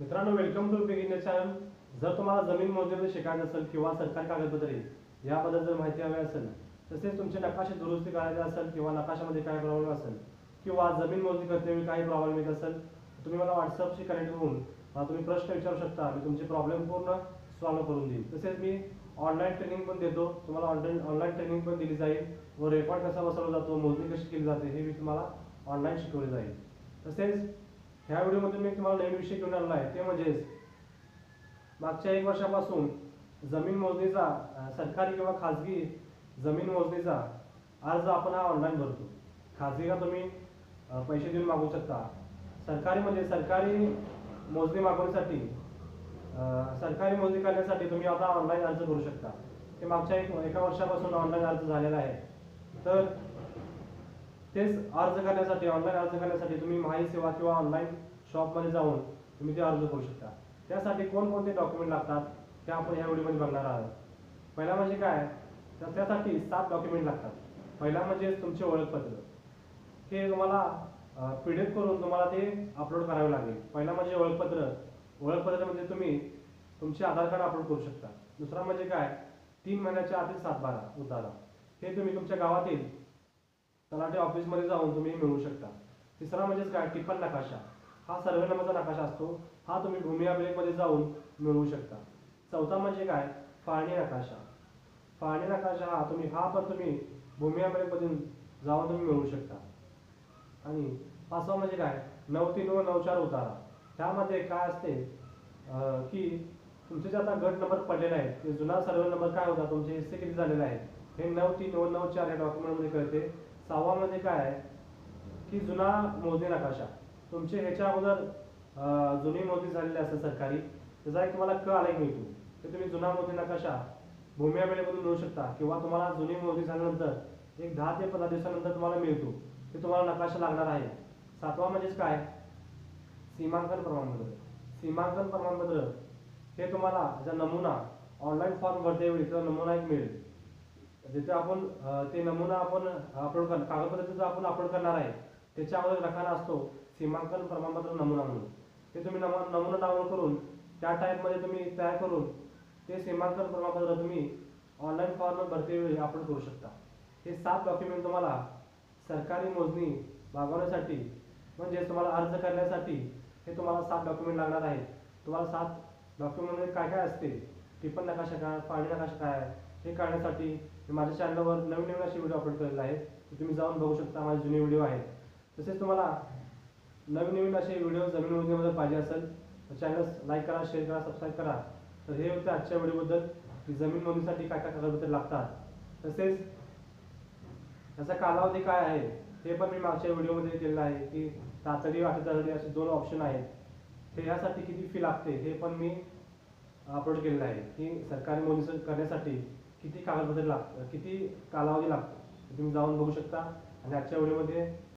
मित्रांनो welcome to beginner channel जर तुम्हाला जमीन मोजणी शिकायचं असेल किंवा सरकारी कागदपत्रे याबद्दल जर माहिती हवी असेल तसेच तुमचे नकाशे दुरुस्ती करायचे असेल किंवा नकाशामध्ये काय प्रॉब्लेम असेल किंवा जमीन मोजणी करतेवेळी काही प्रॉब्लेम येत असेल तुम्ही मला व्हॉट्सअपशी कनेक्ट होऊन मला तुम्ही प्रश्न विचारू शकता. मी तुमचे प्रॉब्लेम पूर्ण सॉल्व्ह करून देईल तसेच मी ऑनलाईन ट्रेनिंग पण देतो. तुम्हाला ऑनलाईन ऑनलाईन ट्रेनिंग पण दिली जाईल व रेकॉर्ड कसा बसवला जातो मोजणी कशी केली जाते हे मी तुम्हाला ऑनलाईन शिकवले जाईल. तसेच ह्या व्हिडिओमध्ये मी तुम्हाला नवीन विषय घेऊन आणला आहे. ते म्हणजेच मागच्या एक वर्षापासून जमीन मोजणीचा सरकारी किंवा खाजगी जमीन मोजणीचा अर्ज आपण हा ऑनलाईन भरतो. खाजगी का तुम्ही पैसे देऊन मागू शकता? सरकारी म्हणजे सरकारी मोजणी मागवण्यासाठी सरकारी मोजणी करण्यासाठी तुम्ही आता ऑनलाईन अर्ज करू शकता. ते मागच्या एक एका वर्षापासून ऑनलाईन अर्ज झालेला आहे. तर तेच अर्ज करण्यासाठी ऑनलाईन अर्ज करण्यासाठी तुम्ही माही सेवा किंवा ऑनलाईन शॉपमध्ये जाऊन तुम्ही ते अर्ज करू शकता. त्यासाठी कोणकोणते डॉक्युमेंट लागतात ते आपण ह्या व्हिडिओमध्ये बघणार आहोत. पहिला म्हणजे काय? तर त्यासाठी सात डॉक्युमेंट लागतात. पहिला म्हणजे तुमचे ओळखपत्र. हे तुम्हाला पी डी एफ करून तुम्हाला ते अपलोड करावे लागेल. पहिला म्हणजे ओळखपत्र. ओळखपत्र म्हणजे तुम्ही तुमचे आधार कार्ड अपलोड करू शकता. दुसरा म्हणजे काय? तीन महिन्याच्या आतील सातबारा उतारा. हे तुम्ही तुमच्या गावातील तलाठी ऑफिसमध्ये जाऊन तुम्ही मिळवू शकता. तिसरा म्हणजेच काय? टिपण नकाशा. हा सर्वे नंबरचा नकाशा असतो. हा तुम्ही भूमी अभिलेखमध्ये जाऊन मिळवू शकता. चौथा म्हणजे काय? फाळणी नकाशा. फाळणी नकाशा हा तुम्ही हा पण तुम्ही भूमी अभिलेखमधून जाऊन तुम्ही मिळवू शकता. आणि पाचवा म्हणजे काय? नऊ तीन व नऊ चार उतारा. त्यामध्ये काय असते? अं, की तुमचे जे आता गट नंबर पडलेले आहेत ते जुना सर्वे नंबर काय होता? तुमचे हिस्से किती झालेले आहेत? हे नऊ तीन व नऊ चार या डॉक्युमेंटमध्ये कळते. सहावा मध्ये काय आहे? की जुना मोजणी नकाशा. तुमचे ह्याच्या अगोदर जुनी मोजणी झालेली असेल सरकारी त्याचा एक तुम्हाला क आलेख मिळतो ते तुम्ही जुना मोजणी नकाशा भूमी अभिलेखमधून मिळू शकता किंवा तुम्हाला जुनी मोजणी झाल्यानंतर एक दहा ते पंधरा दिवसानंतर तुम्हाला मिळतो ते तुम्हाला नकाशा लागणार आहे. सातवा म्हणजेच काय? सीमांकन प्रमाणपत्र. सीमांकन प्रमाणपत्र हे तुम्हाला ज्या नमुना ऑनलाईन फॉर्म भरते त्याचा नमुना एक मिळेल. जिथे आपण ते नमुना आपण अपलोड कर कागदपत्र जो आपण अपलोड करणार आहे त्याच्यामध्ये रखाना असतो सीमांकन प्रमाणपत्र नमुना म्हणून. ते तुम्ही नमु- नमुना डाउनलोड करून त्या टाईपमध्ये तुम्ही तयार करून ते सीमांकन प्रमाणपत्र तुम्ही ऑनलाईन फॉर्म भरते वेळी अपलोड करू शकता. हे सात डॉक्युमेंट तुम्हाला सरकारी मोजणी मागवण्यासाठी म्हणजे तुम्हाला अर्ज करण्यासाठी हे तुम्हाला सात डॉक्युमेंट लागणार आहेत. तुम्हाला सात डॉक्युमेंटमध्ये काय काय असते टिपण नकाशा काय पाणी नकाशा काय आहे हे काढण्यासाठी मी माझ्या चॅनलवर नवीन नवीन असे व्हिडिओ अपलोड केलेले आहेत. तुम्ही जाऊन बघू शकता माझे जुने व्हिडिओ आहेत. तसेच तुम्हाला नवीन नवीन असे व्हिडिओ जमीन मोजणीमध्ये पाहिजे असेल तर चॅनल लाईक करा शेअर करा सबस्क्राईब करा. तर हे होते आजच्या व्हिडिओबद्दल की जमीन नोंदणीसाठी काय काय कागदपत्र लागतात. तसेच त्याचा कालावधी काय आहे हे पण मी मागच्या व्हिडिओमध्ये केलेलं आहे की तातडी वाटतातडी असे दोन ऑप्शन आहेत. ते यासाठी किती फी लागते हे पण मी अपलोड केलेलं आहे की सरकारी मोदी करण्यासाठी. किती कागदपत्रे लागतात किती कालावधी लागतो तुम्ही जाऊन बघू शकता. आणि आजच्या व्हिडिओमध्ये